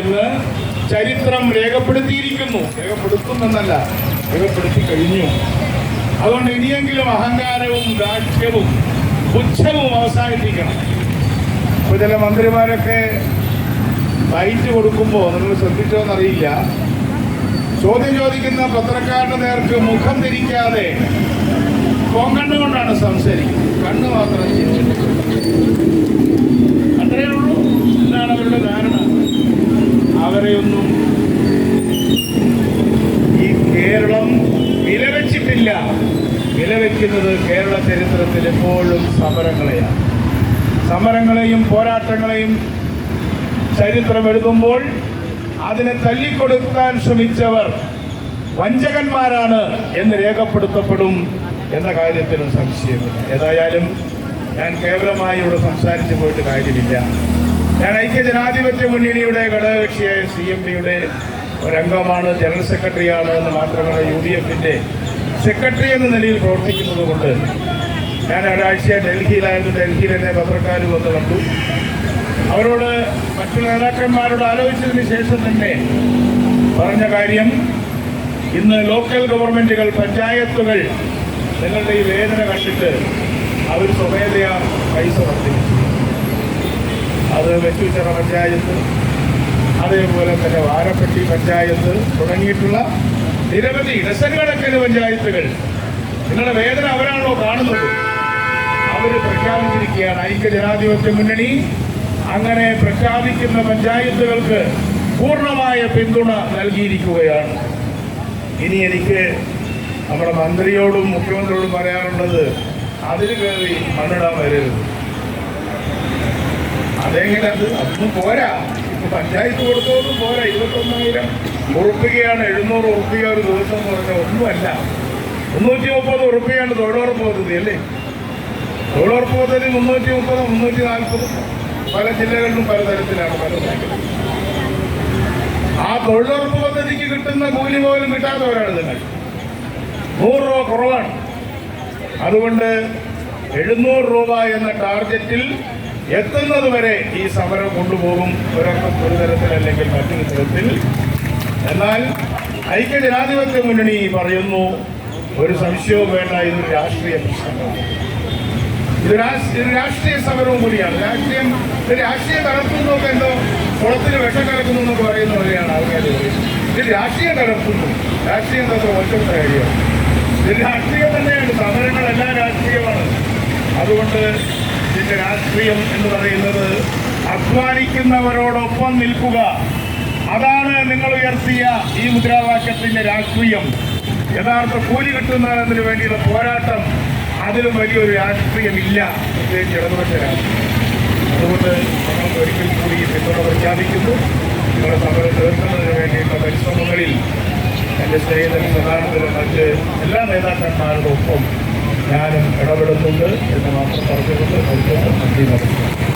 എന്ന് ചരിത്രം രേഖപ്പെടുത്തിയിരിക്കുന്നു. രേഖപ്പെടുത്തുമെന്നല്ല രേഖപ്പെടുത്തി കഴിഞ്ഞു അതുകൊണ്ട് ഇനിയെങ്കിലും അഹങ്കാരവും ദാക്ഷ്യവും പുച്ഛവും അവസാനിപ്പിക്കണം. ഇപ്പൊ ചില മന്ത്രിമാരൊക്കെ ബൈറ്റ് കൊടുക്കുമ്പോൾ നിങ്ങൾ ശ്രദ്ധിച്ചോന്നറിയില്ല ചോദ്യം ചോദിക്കുന്ന പത്രക്കാരുടെ നേർക്ക് മുഖം തിരിക്കാതെ കോങ്കണ്ണ് കൊണ്ടാണ് സംസാരിക്കുന്നത്. കണ്ണ് മാത്രം വിലവെച്ചിട്ടില്ല വിലവെക്കുന്നത് കേരള ചരിത്രത്തിൽ എപ്പോഴും സമരങ്ങളെയാണ്. സമരങ്ങളെയും പോരാട്ടങ്ങളെയും ചരിത്രം എഴുതുമ്പോൾ അതിനെ തല്ലിക്കൊടുക്കാൻ ശ്രമിച്ചവർ വഞ്ചകന്മാരാണ് എന്ന് രേഖപ്പെടുത്തപ്പെടും എന്ന കാര്യത്തിലും സംശയമില്ല. ഏതായാലും ഞാൻ കേവലമായി ഇവിടെ സംസാരിച്ചു പോയിട്ട് കാര്യമില്ല. ഞാൻ ഐക്യജനാധിപത്യ മുന്നണിയുടെ ഘടകകക്ഷിയായ സി എം ഡിയുടെ ഒരംഗമാണ് ജനറൽ സെക്രട്ടറിയാണ് എന്ന് മാത്രമല്ല യു ഡി എഫിന്റെ സെക്രട്ടറി എന്ന നിലയിൽ പ്രവർത്തിക്കുന്നത് കൊണ്ട് ഞാൻ ഒരാഴ്ച ഡൽഹിയിലായിരുന്നു. ഡൽഹിയിൽ എന്നെ പത്രക്കാർ വന്ന് കണ്ടു. അവരോട് മറ്റു നേതാക്കന്മാരോട് ആലോചിച്ചതിന് ശേഷം തന്നെ പറഞ്ഞ കാര്യം ഇന്ന് ലോക്കൽ ഗവൺമെന്റുകൾ പഞ്ചായത്തുകൾ നിങ്ങളുടെ ഈ വേദന കണ്ടിട്ട് അവർ സ്വമേധയാ പൈസ വർദ്ധിപ്പിച്ചു. അത് വെച്ചുച്ചിറ പഞ്ചായത്ത് അതേപോലെ തന്നെ വാരപ്പെട്ടി പഞ്ചായത്ത് തുടങ്ങിയിട്ടുള്ള നിരവധി ഡസനുകണക്കിന് പഞ്ചായത്തുകൾ. നിങ്ങളുടെ വേദന അവരാണല്ലോ കാണുന്നത്. അവർ പ്രഖ്യാപിച്ചിരിക്കുകയാണ്. ഐക്യ ജനാധിപത്യ മുന്നണി അങ്ങനെ പ്രഖ്യാപിക്കുന്ന പഞ്ചായത്തുകൾക്ക് പൂർണമായ പിന്തുണ നൽകിയിരിക്കുകയാണ്. ഇനി എനിക്ക് നമ്മുടെ മന്ത്രിയോടും മുഖ്യമന്ത്രിയോടും പറയാനുള്ളത് അതിന് കയറി മണ്ണിടാൻ വരരുത്. അതെങ്ങനെ അത്? അതൊന്നും പോരാ. പഞ്ചായത്ത് കൊടുത്തതൊന്നും പോരാ. ഇരുപത്തൊന്നായിരം ഉറപ്പികയാണ് എഴുന്നൂറ് ഉറപ്പിക ഒരു ദിവസം എന്ന് പറഞ്ഞാൽ ഒന്നുമല്ല. മുന്നൂറ്റി മുപ്പത് ഉറപ്പികയാണ് തൊഴിലുറപ്പ് പദ്ധതി അല്ലേ? തൊഴിലുറപ്പ് പദ്ധതി മുന്നൂറ്റി മുപ്പത് മുന്നൂറ്റി നാൽപ്പത് പല ജില്ലകളിലും പലതരത്തിലാണ് പല ആ തൊഴിലുറപ്പ് പദ്ധതിക്ക് കിട്ടുന്ന കൂലി പോലും കിട്ടാത്തവരാണ് നിങ്ങൾ. നൂറ് രൂപ കുറവാണ്. അതുകൊണ്ട് എഴുന്നൂറ് രൂപ എന്ന ടാർഗറ്റിൽ എത്തുന്നത് വരെ ഈ സമരം കൊണ്ടുപോകും ഒരൊക്കെ ഒരു തരത്തിൽ അല്ലെങ്കിൽ മറ്റൊരു തരത്തിൽ എന്നാൽ ഐക്യജനാധിപത്യ മുന്നണി പറയുന്നു ഒരു സംശയവും വേണ്ട ഇതൊരു രാഷ്ട്രീയ പ്രശ്നമാണ്. ഇത് രാഷ്- ഇത് രാഷ്ട്രീയ സമരവും കൂടിയാണ്. രാഷ്ട്രീയം രാഷ്ട്രീയ കലർത്തുന്നൊക്കെ എന്തോ കുളത്തിന് വിഷം കലക്കുന്നു എന്നൊക്കെ പറയുന്ന പോലെയാണ് ആൾക്കാർ ഇത് രാഷ്ട്രീയം കലർത്തുന്നു രാഷ്ട്രീയം തത്ര ഒറ്റപ്പെട്ട കാര്യമാണ് ഇത് രാഷ്ട്രീയം തന്നെയാണ്. സമരങ്ങളെല്ലാം രാഷ്ട്രീയമാണ്. അതുകൊണ്ട് ഇതിന്റെ രാഷ്ട്രീയം എന്ന് പറയുന്നത് അധ്വാനിക്കുന്നവരോടൊപ്പം നിൽക്കുക. അതാണ് നിങ്ങൾ ഉയർത്തിയ ഈ മുദ്രാവാക്യത്തിന്റെ രാഷ്ട്രീയം. യഥാർത്ഥ കൂലി കിട്ടുന്നതിന് വേണ്ടിയുള്ള പോരാട്ടം അതിലും വലിയൊരു രാഷ്ട്രീയമില്ല പ്രത്യേകിച്ച് ഇടതുപക്ഷ രാഷ്ട്രീയം. അതുകൊണ്ട് ഞങ്ങൾക്ക് ഒരിക്കൽ കൂടി പിന്തുണ പ്രഖ്യാപിക്കുന്നു. നിങ്ങളുടെ സമരം തീർക്കുന്നതിന് വേണ്ടിയിട്ടുള്ള പരിശ്രമങ്ങളിൽ എന്റെ സ്നേഹിതൻ പ്രധാനത്തിലും മറ്റ് എല്ലാ നേതാക്കന്മാരുടെ ഒപ്പം ഞാനും ഇടപെടുന്നുണ്ട് എന്ന് മാത്രം പറഞ്ഞുകൊണ്ട് നിർത്തുന്നു നന്ദി നമസ്കാരം